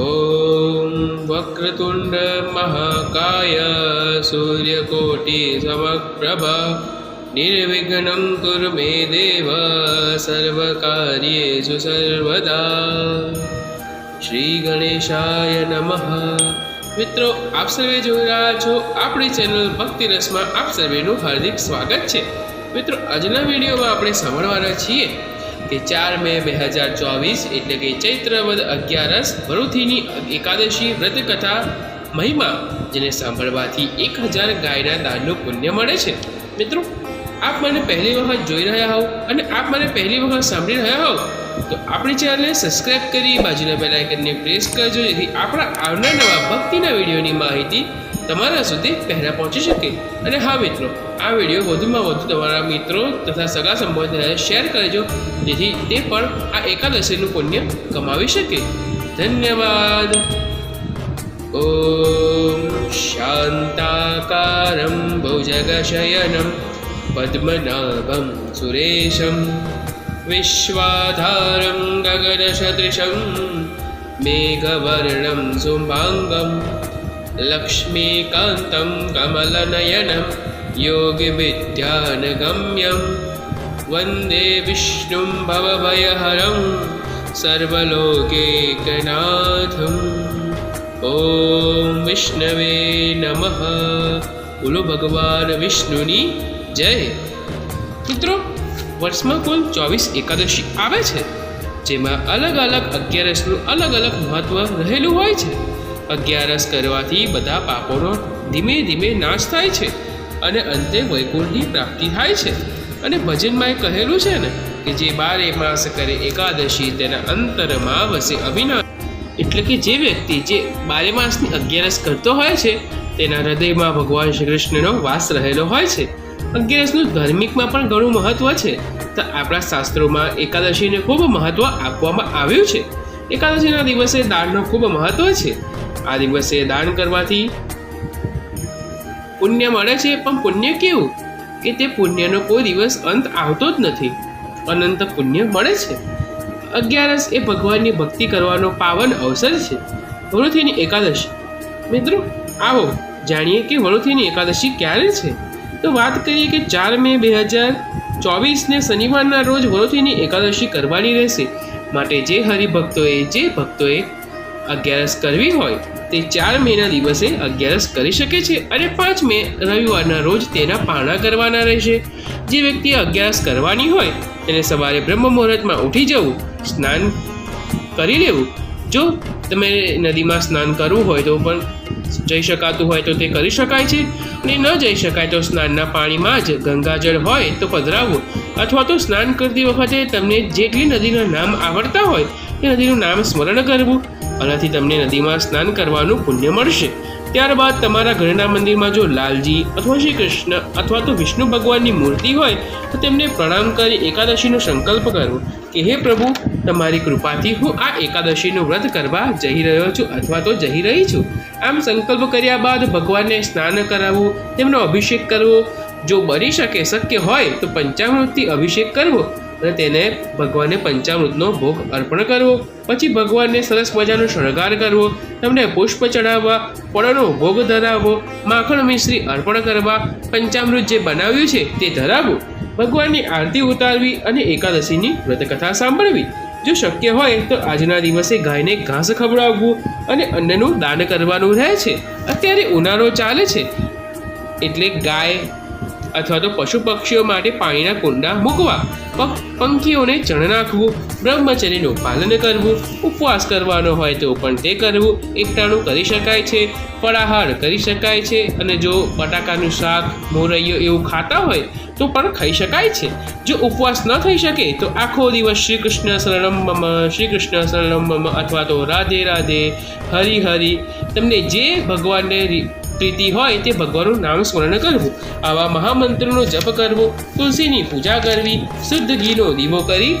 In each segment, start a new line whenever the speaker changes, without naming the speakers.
ॐ वक्रतुण्ड महाकाय सूर्यकोटिसमप्रभ निर्विघ्नं कुरु मे देव सर्वकार्येषु सर्वदा શ્રી ગણેશાય નમઃ મિત્રો આપ સર્વે જોઈ રહ્યા છો આપણી ચેનલ ભક્તિ રસમાં આપ સર્વેનું હાર્દિક સ્વાગત છે મિત્રો આજના વિડીયોમાં આપણે સાંભળવાના છીએ કે ચાર મે બે હજાર ચોવીસ એટલે કે ચૈત્ર વદ અગિયારસ ભરૂથીની એકાદશી વ્રત કથા મહિમા, જેને સાંભળવાથી એક હજાર ગાયના દાનનું પુણ્ય મળે છે. મિત્રો, આપ મને પહેલી વખત જોઈ રહ્યા હોવ અને આપ મને પહેલી વખત સાંભળી રહ્યા હોવ, તો આપણી ચેનલને સબસ્ક્રાઈબ કરી બાજુના બેલ આઇકનને પ્રેસ કરજો, જેથી આપણા આવનાર નવા ભક્તિના વિડીયોની માહિતી તમારા સુધી પહેલાં પહોંચી શકે અને હા મિત્રો આ વિડીયો વધુમાં વધુ તમારા મિત્રો તથા સગા સંબંધીઓને શેર કરજો જેથી તે પણ આ એકાદશીનું પુણ્ય કમાવી શકે ધન્યવાદ ॐ शान्ताकारं भुजगशयनं पद्मनाभं सुरेशं विश्वाधारं गगनसदृशं मेघवर्णं शुभाङ्गं लक्ष्मीकान्तं कमलनयनं योगिविद्यानगम्यं वन्दे विष्णुं भवभयहरं सर्वलोकैकनाथम् ઓમ વિષ્ણવે નમઃ બોલો ભગવાન વિષ્ણુની જય મિત્રો વર્ષમાં કુલ ચોવીસ એકાદશી આવે છે જેમાં અલગ અલગ અગિયારસનું અલગ અલગ મહત્વ રહેલું હોય છે અગિયારસ કરવાથી બધા પાપોનો ધીમે ધીમે નાશ થાય છે અને અંતે વૈકુંઠની પ્રાપ્તિ થાય છે. અને ભજનમાં એ કહેલું છે ને કે જે બારે માસ કરે એકાદશી, તેના અંતરમાં વસે અવિનાશ. એટલે કે જે વ્યક્તિ જે બારે માસની અગિયારસ કરતો હોય છે, તેના હૃદયમાં ભગવાન શ્રી કૃષ્ણનો વાસ રહેલો હોય છે. અગિયારસનું ધાર્મિકમાં પણ ઘણું મહત્વ છે. તો આપણા શાસ્ત્રોમાં એકાદશીને ખૂબ મહત્વ આપવામાં આવ્યું છે. એકાદશીના દિવસે દાનનો ખૂબ મહત્વ છે. આ દિવસે દાન કરવાથી પુણ્ય મળે છે, પણ પુણ્ય કેવું? કે તે પુણ્યનો કોઈ દિવસ અંત આવતો જ નથી. અનંત પુણ્ય મળે છે. અગિયારસ એ ભગવાનની ભક્તિ કરવાનો પાવન અવસર છે. વરુથીની એકાદશી. મિત્રો, આવો જાણીએ કે વરુથીની એકાદશી ક્યારે છે? તો વાત કરીએ કે ચાર મે બે હજાર ચોવીસને શનિવારના રોજ વરુથીની એકાદશી કરવાની રહેશે. માટે જે હરિભક્તોએ, જે ભક્તોએ અગિયારસ કરવી હોય, તે ચાર મેના દિવસે અગિયારસ કરી શકે છે અને પાંચ મે રવિવારના રોજ તેના પારણા કરવાના રહેશે. જે વ્યક્તિએ અગિયારસ કરવાની હોય, તેને સવારે બ્રહ્મ મુહૂર્તમાં ઉઠી જવું, સ્નાન કરી લેવું. જો તમે નદીમાં સ્નાન કરવું હોય તો પણ જઈ શકાતું હોય તો તે કરી શકાય છે. અને ન જઈ શકાય તો સ્નાનના પાણીમાં જ ગંગાજળ હોય તો પધરાવવું અથવા તો સ્નાન કરતી વખતે તમને જેટલી નદીના નામ આવડતા હોય તે નદીનું નામ સ્મરણ કરવું. આનાથી તમને નદીમાં સ્નાન કરવાનું પુણ્ય મળશે. ત્યારબાદ તમારા ઘરના મંદિરમાં જો લાલજી અથવા શ્રી કૃષ્ણ અથવા તો વિષ્ણુ ભગવાનની મૂર્તિ હોય, તો તેમને પ્રણામ કરી એકાદશીનો સંકલ્પ કરવો કે, હે પ્રભુ, તમારી કૃપાથી હું આ એકાદશીનું વ્રત કરવા જઈ રહ્યો છું અથવા તો જઈ રહી છું. આમ સંકલ્પ કર્યા બાદ ભગવાનને સ્નાન કરાવવું તેમનો અભિષેક કરવો. જો બની શકે શક્ય હોય, તો પંચામૃતથી અભિષેક કરવો. અને તેને ભગવાનને પંચામૃતનો ભોગ અર્પણ કરવો. પછી ભગવાનને સરસ મજાનો શણગાર કરવો. તમને પુષ્પ ચડાવવા, ફળનો ભોગ ધરાવવો માખણ મિશ્રી અર્પણ કરવા, પંચામૃત જે બનાવ્યું છે તે ધરાવવું ભગવાનની આરતી ઉતારવી અને એકાદશીની વ્રતકથા સાંભળવી. જો શક્ય હોય તો આજના દિવસે ગાયને ઘાસ ખવડાવવું અને અન્નનું દાન કરવાનું રહે છે. અત્યારે ઉનાળો ચાલે છે. એટલે ગાય અથવા તો પશુ પક્ષીઓ માટે પાણીના કુંડા મૂકવા. પંખીઓને ચણ નાખવું, બ્રહ્મચર્યનું પાલન કરવું, ઉપવાસ કરવાનો હોય તો પણ તે કરવું, એકટાણું કરી શકાય છે, ફળાહાર કરી શકાય છે, અને જો બટાકાનું શાક, મોરૈયો એવું ખાતા હોય, તો પણ ખાઈ શકાય છે. જો ઉપવાસ ન થઈ શકે, તો આખો દિવસ શ્રી કૃષ્ણ શરણમ શ્રી કૃષ્ણ શરણમ અથવા તો રાધે રાધે, હરિ હરિ, તમને જે ભગવાનને પ્રીતિ હોય તે ભગવાનનું નામ સ્મરણ કરવું. આવા મહામંત્રનો જપ કરવો, તુલસીની પૂજા કરવી, શુદ્ધ ઘીનો દીવો કરી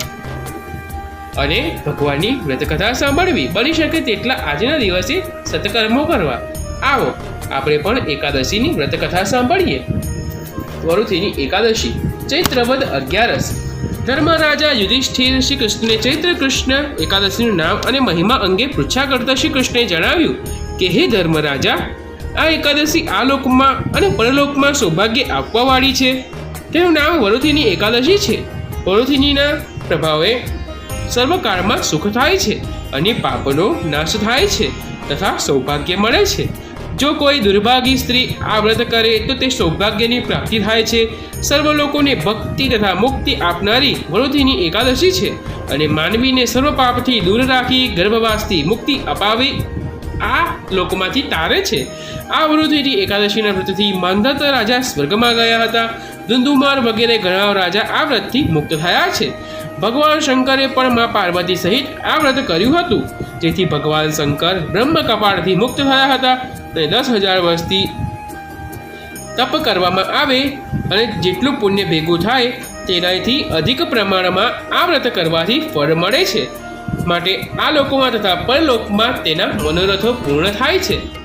અને ભગવાનની વ્રતકથા સાંભળવી. બની શકે તેટલા આજના દિવસે સત્કર્મો કરવા. આવો, આપણે પણ એકાદશીની વ્રતકથા સાંભળીએ. વરુથીની એકાદશી, ચૈત્રવદ અગિયારસ. ધર્મરાજા યુધિષ્ઠિર શ્રી કૃષ્ણને ચૈત્ર કૃષ્ણ એકાદશીનું નામ અને મહિમા અંગે પૃચ્છા કરતા શ્રી કૃષ્ણે જણાવ્યું કે, હે ધર્મરાજા આ એકાદશી આ લોકમાં અને પરલોકમાં સૌભાગ્ય આપવાવાળી છે. તેનું નામ વરુથીની એકાદશી છે. વરુથીનીના પ્રભાવે સર્વકાળમાં સુખ થાય છે અને પાપનો નાશ થાય છે તથા સૌભાગ્ય મળે છે. જો કોઈ દુર્ભાગી સ્ત્રી આ વ્રત કરે તો તે સૌભાગ્યની પ્રાપ્તિ થાય છે. સર્વ લોકોને ભક્તિ તથા મુક્તિ આપનારી વરુથીની એકાદશી છે અને માનવીને સર્વ પાપથી દૂર રાખી ગર્ભવાસથી મુક્તિ અપાવી આ લોકમાંથી તારે છે. આ વૃદ્ધિની એકાદશીના વ્રતથી માંધત રાજા સ્વર્ગમાં ગયા હતા. ધુંધુમાર વગેરે ઘણા રાજા આ વ્રતથી મુક્ત થયા છે. ભગવાન શંકરે પણ મા પાર્વતી સહિત આ વ્રત કર્યું હતું. જેથી ભગવાન શંકર બ્રહ્મ કપાળથી મુક્ત થયા હતા અને દસ હજાર વર્ષથી તપ કરવામાં આવે અને જેટલું પુણ્ય ભેગું થાય તેનાથી અધિક પ્રમાણમાં આ વ્રત કરવાથી ફળ મળે છે. માટે આ લોકોમાં તથા પરલોકમાં તેના મનોરથો પૂર્ણ થાય છે.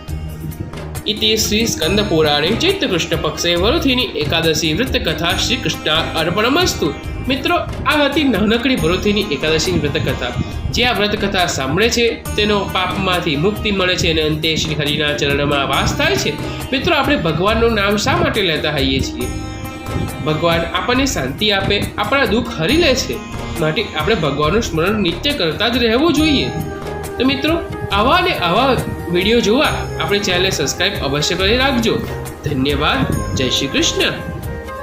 ઇતિ શ્રી સ્કંદ પુરાણે ચૈત્ર કૃષ્ણ પક્ષે વરુથીની એકાદશી વ્રત કથા શ્રી કૃષ્ણ અર્પણમસ્તુ. મિત્રો, આ હતી નાનકડી વરુથીની એકાદશીની વ્રત કથા જે આ વ્રત કથા સાંભળે છે, તેનો પાપમાંથી મુક્તિ મળે છે અને અંતે શ્રી હરિના ચરણમાં વાસ થાય છે. મિત્રો, આપણે ભગવાનનું નામ શા માટે લેતા હોઈએ છીએ? ભગવાન આપણને શાંતિ આપે, આપણા દુઃખ હરી લે છે. માટે આપણે ભગવાનનું સ્મરણ નિત્ય કરતા જ રહેવું જોઈએ. તો મિત્રો, આવા ને આવા વીડિયો જોવા આપણે ચેનલને સબસ્ક્રાઈબ અવશ્ય કરી રાખજો. ધન્યવાદ. જય શ્રી કૃષ્ણ.